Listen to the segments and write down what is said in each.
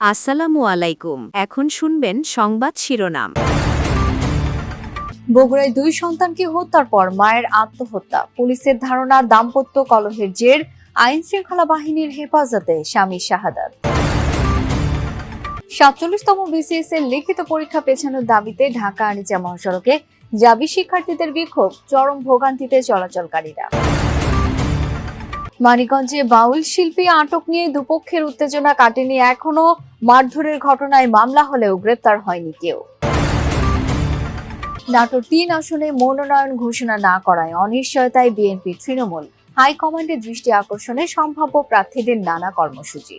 আসসালামু আলাইকুম। এখন শুনবেন সংবাদ শিরোনাম। বগুড়ায় দুই সন্তানকে হত্যার পর মায়ের আত্মহত্যা। পুলিশের ধারণা, দাম্পত্য কলহের জের আইন শৃঙ্খলা বাহিনীর হেফাজতে স্বামী শাহাদাত। সাতচল্লিশতম বিসিএস এর লিখিত পরীক্ষা পেছানোর দাবিতে ঢাকা আনিচা মহাসড়কে জাবি শিক্ষার্থীদের বিক্ষোভ, চরম ভোগান্তিতে চলাচলকারীরা। মানিকগঞ্জে বাউল শিল্পী আটক নিয়ে দুপক্ষের উত্তেজনা কাটেনি এখনও। মারধরের ঘটনায় মামলা হলেও গ্রেপ্তার হয়নি কেউ। নাটোর তিন আসনে মনোনয়ন ঘোষণা না করায় অনিশ্চয়তায় বিএনপি তৃণমূল। হাইকমান্ডের দৃষ্টি আকর্ষণে সম্ভাব্য প্রার্থীদের নানা কর্মসূচি।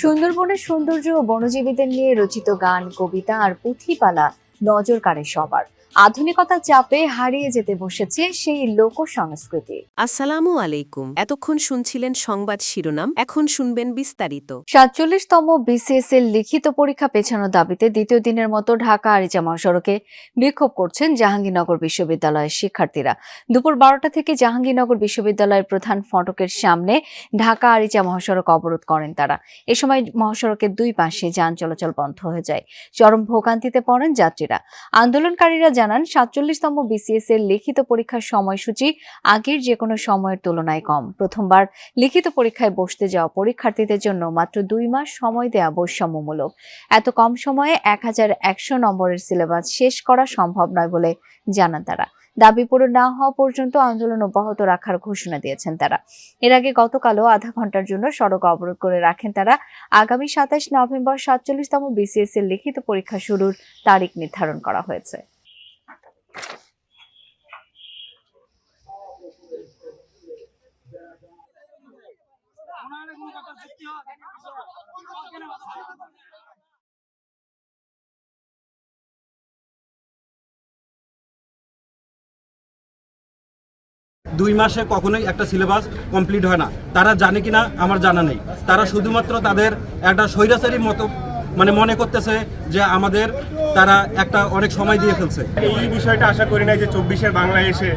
সুন্দরবনের সৌন্দর্য ও বনজীবীদের নিয়ে রচিত গান, কবিতা আর পুঁথিপালা নজর কাড়ে সবার। আধুনিকতার চাপে হারিয়ে যেতে বসেছে সেই লোক সংস্কৃতি। আসসালামু আলাইকুম। এতক্ষণ শুনছিলেন সংবাদ শিরোনাম এখন শুনবেন বিস্তারিত। সাতচল্লিশতম বিসিএস এর লিখিত পরীক্ষা পেছানোর দাবিতে দ্বিতীয় দিনের মতো ঢাকা আরিচা মহাসড়কে বিক্ষোভ করছেন জাহাঙ্গীরনগর বিশ্ববিদ্যালয়ের শিক্ষার্থীরা। দুপুর বারোটা থেকে জাহাঙ্গীরনগর বিশ্ববিদ্যালয়ের প্রধান ফটকের সামনে ঢাকা আরিচা মহাসড়ক অবরোধ করেন তারা। এ সময় মহাসড়কের দুই পাশে যান চলাচল বন্ধ হয়ে যায়। চরম ভোগান্তিতে পড়েন যাত্রীরা। আন্দোলনকারীরা জানান, সাতচল্লিশতম বিসিএস এর লিখিত পরীক্ষার সময়সূচি আগের যে কোনো সময়ের তুলনায় কম। প্রথমবার লিখিত পরীক্ষায় বসতে যাওয়া পরীক্ষার্থীদের জন্য মাত্র দুই মাস সময় দেয়া বৈষম্যমূলক। এত কম সময়ে এক হাজার একশো নম্বরের সিলেবাস শেষ করা সম্ভব নয় বলে জানান তারা। দাবি পূরণ না হওয়া পর্যন্ত আন্দোলন অব্যাহত রাখার ঘোষণা দিয়েছেন তারা। এর আগে গতকালও আধা ঘণ্টার জন্য সড়ক অবরোধ করে রাখেন তারা। আগামী সাতাশ নভেম্বর সাতচল্লিশতম বিসিএস এর লিখিত পরীক্ষা শুরুর তারিখ নির্ধারণ করা হয়েছে। দুই মাসে কখনোই একটা সিলেবাস কমপ্লিট হয় না। তারা জানে কিনা আমার জানা নেই। তারা শুধুমাত্র তাদের একটা স্বৈরাচারী মতো মানে মনে করতেছে যে আমাদের তারা একটা অনেক সময় দিয়ে ফেলছে। এই বিষয়টা আশা করি না যে চব্বিশের বাংলায় এসে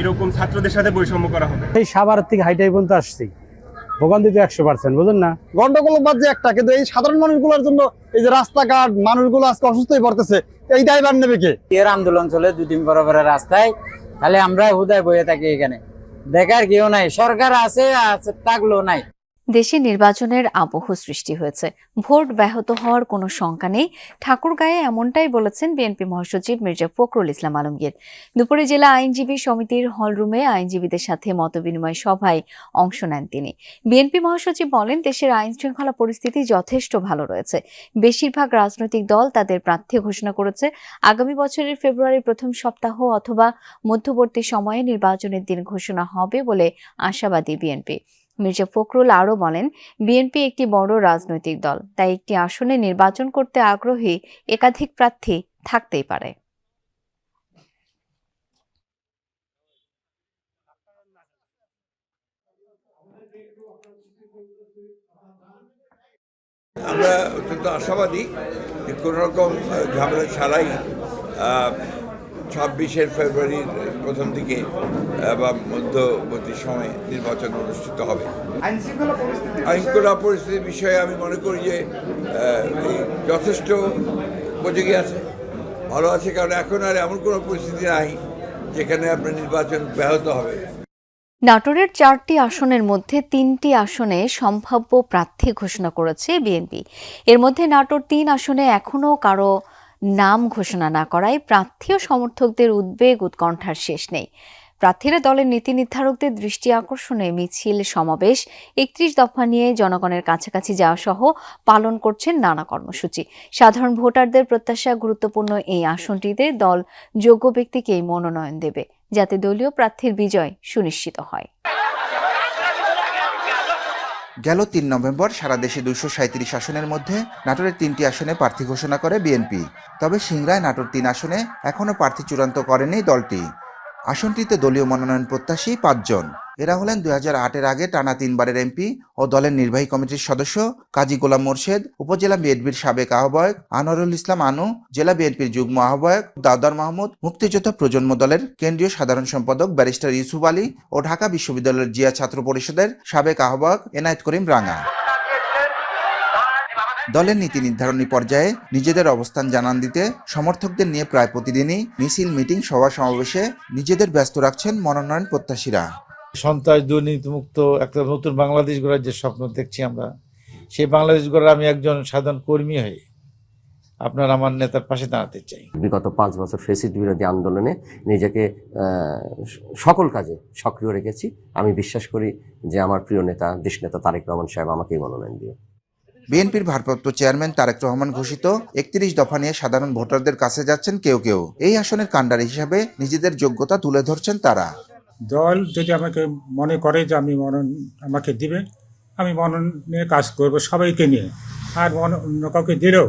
এরকম ছাত্রদের সাথে বৈষম্য করা হবে। এই সাভার থেকে হাইটাই পর্যন্ত আসছি। ভোগান্তি তো একশো পার্সেন্ট বুঝুন না? গন্ডগোল বাদ যে একটা কিন্তু এই সাধারণ মানুষগুলোর জন্য এই যে রাস্তাঘাট মানুষগুলো আজকে অসুস্থ হয়ে পড়তেছে এই দায়ভার নেবে কে? এর আন্দোলন চলে দুদিন রাস্তায় তাহলে আমরা হুদায় বয়ে থাকি এখানে। দেখার কেউ নাই সরকার আছে আছে থাকলেও নাই। দেশে নির্বাচনের আবহ সৃষ্টি হয়েছে। ভোট ব্যাহত হওয়ার কোনো শঙ্কা নেই। ঠাকুরগাঁয়ে এমনটাই বলেছেন বিএনপি মহাসচিব মির্জা ফখরুল ইসলাম আলমগীর। দুপুরে জেলা আইনজীবী সমিতির হলরুমে আইনজীবীদের সাথে মতবিনিময় সভায় অংশ নেন তিনি। বিএনপি মহাসচিব বলেন, দেশের আইন শৃঙ্খলা পরিস্থিতি যথেষ্ট ভালো রয়েছে। বেশিরভাগ রাজনৈতিক দল তাদের প্রার্থী ঘোষণা করেছে। আগামী বছরের ফেব্রুয়ারির প্রথম সপ্তাহ অথবা মধ্যবর্তী সময়ে নির্বাচনের দিন ঘোষণা হবে বলে আশাবাদী বিএনপি। মির্জা ফখরুল আরও বলেন বিএনপি একটি বড় রাজনৈতিক দল তাই একটি আসনে নির্বাচন করতে আগ্রহী একাধিক প্রার্থী থাকতেই পারে। আমরা অত্যন্ত আশাবাদী যে কোনো রকম আহ, ঝামেলা ছাড়াই ছাব্বিশের ফেব্রুয়ারির প্রথম দিকে বা মধ্যবর্তী সময়ে নির্বাচন অনুষ্ঠিত হবে। আইনশৃঙ্খলা পরিস্থিতির বিষয়ে আমি মনে করি যে যথেষ্ট উপযোগী আছে। ভালো আছে কারণ এখন আর এমন কোনো পরিস্থিতি নাই যেখানে আপনার নির্বাচন ব্যাহত হবে। নাটোরের চারটি আসনের মধ্যে তিনটি আসনে সম্ভাব্য প্রার্থী ঘোষণা করেছে বিএনপি। এর মধ্যে নাটোর তিন আসনে এখনও কারও নাম ঘোষণা না করায় প্রার্থী ও সমর্থকদের উদ্বেগ উৎকণ্ঠার শেষ নেই। প্রার্থীরা দলের নীতি নির্ধারকদের দৃষ্টি আকর্ষণে মিছিল, সমাবেশ, একত্রিশ দফা নিয়ে জনগণের কাছাকাছি যাওয়া সহ পালন করছেন নানা কর্মসূচি। সাধারণ ভোটারদের প্রত্যাশা গুরুত্বপূর্ণ এই আসনটিতে দল যোগ্য ব্যক্তিকেই মনোনয়ন দেবে, যাতে দলীয় প্রার্থীর বিজয় সুনিশ্চিত হয়। গেল তিন নভেম্বর সারা দেশে দুশো সাঁত্রিশ আসনের মধ্যে নাটোরের তিনটি আসনে প্রার্থী ঘোষণা করে বিএনপি। তবে সিংরায় নাটোর তিন আসনে এখনও প্রার্থী চূড়ান্ত করেনি দলটি। আসনটিতে দলীয় মনোনয়ন প্রত্যাশী পাঁচজন। এরা হলেন দুই হাজার আটের আগে টানা তিনবারের এমপি ও দলের নির্বাহী কমিটির সদস্য কাজী গোলাম মোর্শেদ, উপজেলা বিএনপির সাবেক আহ্বায়ক আনোয়ারুল ইসলাম আনু, জেলা বিএনপির যুগ্ম আহ্বায়ক দাউদার মাহমুদ, মুক্তিযোদ্ধা প্রজন্ম দলের কেন্দ্রীয় সাধারণ সম্পাদক ব্যারিস্টার ইউসুফ আলী ও ঢাকা বিশ্ববিদ্যালয়ের জিয়া ছাত্র পরিষদের সাবেক আহ্বায়ক এনায়েত করিম রাঙা। দলের নীতি নির্ধারণী পর্যায়ে নিজেদের অবস্থান জানান দিতে সমর্থকদের নিয়ে প্রায় প্রতিদিনই মিছিল, মিটিং, সভা সমাবেশে নিজেদের ব্যস্ত রাখছেন মনোনয়ন প্রত্যাশীরা। সন্ত্রাস দুর্নীতিমুক্ত একটা নতুন বাংলাদেশ গড়ার যে স্বপ্ন দেখছি আমরা সেই বাংলাদেশ গড়ার আমি একজন সাধারণ কর্মী হয়ে আপনার আমার নেতার পাশে দাঁড়াতে চাই। বিগত পাঁচ বছর ফেসিড বিরোধী আন্দোলনে নিজেকে সকল কাজে সক্রিয় রেখেছি। আমি বিশ্বাস করি যে আমার প্রিয় নেতা দেশ নেতা তারেক রহমান সাহেব আমাকেই মনোনয়ন দিয়ে বিএনপির ভারপ্রাপ্ত চেয়ারম্যান তারেক রহমান ঘোষিত একত্রিশ দফা নিয়ে সাধারণ ভোটারদের কাছে যাচ্ছেন কেউ কেউ। এই আসনের কাণ্ডারি হিসাবে নিজেদের যোগ্যতা তুলে ধরছেন তারা। দল যদি আমাকে মনে করে যে আমি মনন আমাকে দিবে আমি মনন নিয়ে কাজ করব সবাইকে নিয়ে। আর মন অন্য কাউকে দিলেও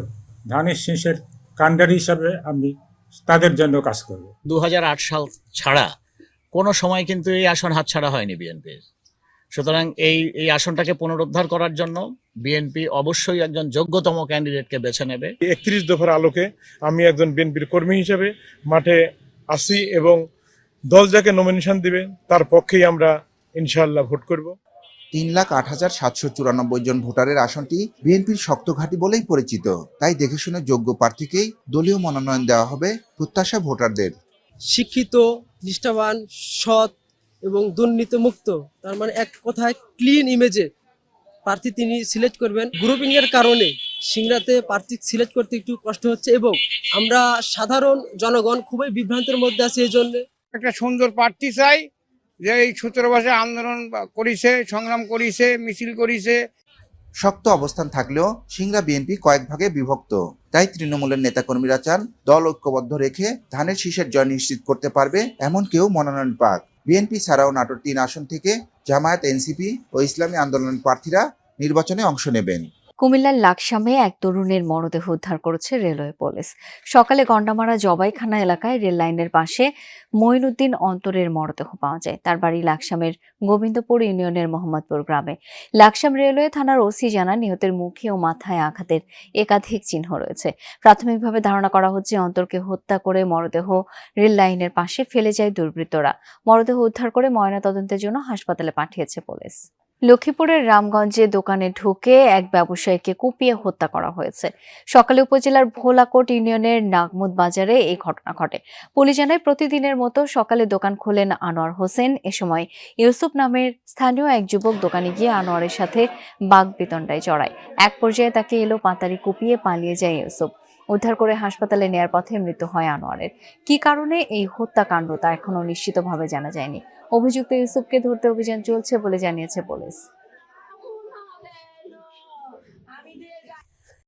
ধানের শীষের কাণ্ডারি হিসাবে আমি তাদের জন্য কাজ করব। দু হাজার আট সাল ছাড়া কোনো সময় কিন্তু এই আসন হাতছাড়া হয়নি বিএনপির। সুতরাং এই এই আসনটাকে পুনরুদ্ধার করার জন্য বিএনপি অবশ্যই একজন যোগ্যতম ক্যান্ডিডেটকে বেছে নেবে। একত্রিশ দফার আলোকে আমি একজন বিএনপির কর্মী হিসেবে মাঠে আসি এবং দল যাকে নমিনেশন দিবে তার পক্ষেই আমরা ইনশাআল্লাহ ভোট করব। তিন লাখ আট হাজার সাতশো চুরানব্বই জন ভোটারের আসনটি বিএনপির শক্ত ঘাঁটি বলেই পরিচিত। তাই দেখে শুনে যোগ্য প্রার্থীকেই দলীয় মনোনয়ন দেওয়া হবে প্রত্যাশা ভোটারদের। শিক্ষিত নিষ্ঠাবান সৎ এবং দুর্নীতিমুক্ত তার মানে এক কথায় ক্লিন ইমেজে প্রার্থী তিনি সিলেক্ট করবেন। গ্রুপিং এর কারণে সিংরাতে প্রার্থী সিলেক্ট করতে একটু কষ্ট হচ্ছে এবং আমরা সাধারণ জনগণ খুবই বিভ্রান্তের মধ্যে আছে এই জন্য। একটা সুন্দর প্রার্থী চাই যে এই সতেরো বছর আন্দোলন করিছে, সংগ্রাম করিছে, মিছিল করিছে। শক্ত অবস্থান থাকলেও সিংড়া বিএনপি কয়েক ভাগে বিভক্ত। তাই তৃণমূলের নেতাকর্মীরা চান দল ঐক্যবদ্ধ রেখে ধানের শীষের জয় নিশ্চিত করতে পারবে এমন কেউ মনোনয়ন পাক। বিএনপি ছাড়াও নাটোর তিন আসন থেকে জামায়াত, এনসিপি ও ইসলামী আন্দোলন প্রার্থীরা নির্বাচনে অংশ নেবেন। কুমিল্লার লাকসামে এক তরুণের মরদেহ উদ্ধার করেছে রেলওয়ে পুলিশ। সকালে গন্ডামারা জবাইখানা এলাকায় রেল লাইনের পাশে মঈনুদ্দিন অন্তরের মরদেহ পাওয়া যায়। তার বাড়ি লাকসামের গোবিন্দপুর ইউনিয়নের মোহাম্মদপুর গ্রামে। লাকসাম রেলওয়ে থানার ওসি জানান, নিহতের মুখে ও মাথায় আঘাতের একাধিক চিহ্ন রয়েছে। প্রাথমিকভাবে ধারণা করা হচ্ছে, অন্তরকে হত্যা করে মরদেহ রেল লাইনের পাশে ফেলে যায় দুর্বৃত্তরা। মরদেহ উদ্ধার করে ময়নাতদন্তের জন্য হাসপাতালে পাঠিয়েছে পুলিশ। লক্ষ্মীপুরের রামগঞ্জে দোকানে ঢুকে এক ব্যবসায়ীকে কুপিয়ে হত্যা করা হয়েছে। সকালে উপজেলার ভোলাকোট ইউনিয়নের নাগমুদ বাজারে এই ঘটনা ঘটে। পুলিশ জানায়, প্রতিদিনের মতো সকালে দোকান খোলেন আনোয়ার হোসেন। এ সময় ইউসুফ নামের স্থানীয় এক যুবক দোকানে গিয়ে আনোয়ারের সাথে বাঘ বিতণ্ডায় জড়ায়। এক পর্যায়ে তাকে এলো পাতারি কুপিয়ে পালিয়ে যায় ইউসুফ। উদ্ধার করে হাসপাতালে নেয়ার পথে মৃত্যু হয় আনোয়ারের। কি কারণে এই হত্যাকাণ্ড তা এখনও নিশ্চিতভাবে জানা যায়নি। অভিযুক্ত ইউসুফকে ধরতে অভিযান চলছে বলে জানিয়েছে পুলিশ।